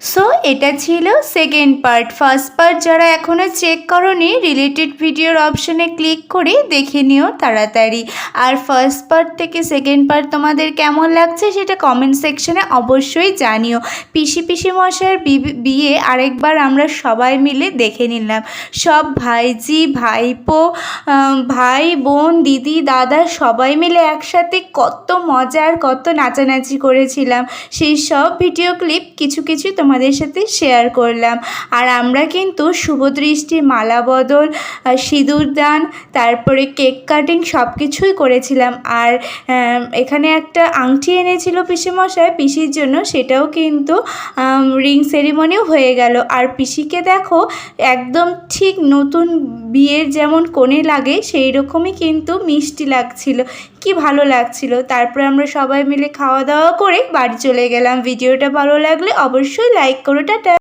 So এটা ছিল second part first part যারা এখনও চেক করনি রিলেটেড ভিডিওর অপশনে ক্লিক করে দেখে নিও তাড়াতাড়ি। আর ফার্স্ট পার্ট থেকে সেকেন্ড পার্ট তোমাদের কেমন লাগছে সেটা কমেন্ট সেকশনে অবশ্যই জানিও। পিসি পিসি মশাইয়ের বিয়ে আরেকবার আমরা সবাই মিলে দেখে নিলাম। সব ভাইজি, ভাইপো ভাই, বোন, দিদি, দাদা সবাই মিলে একসাথে কত মজার কত নাচানাচি করেছিলাম। সেই সব ভিডিও ক্লিপ কিছু কিছু তোমাদের সাথে শেয়ার করলাম। আর আমরা কিন্তু শুভদৃষ্টি মালা বদল আহ, সিঁদুর দান তারপরে কেক কাটিং সব কিছুই করেছিলাম। আর এখানে একটা আংটি এনেছিল পিসিমশাই পিসির জন্য সেটাও কিন্তু রিং সেরিমনিও হয়ে গেল। আর পিসিকে দেখো একদম ঠিক নতুন বিয়ের যেমন কোণে লাগে সেই রকমই কিন্তু মিষ্টি লাগছিল। কি ভালো লাগছিল। তারপরে আমরা সবাই মিলে খাওয়া দাওয়া করে বাড়ি চলে গেলাম। ভিডিওটা ভালো লাগলে অবশ্যই লাইক করো টাটা।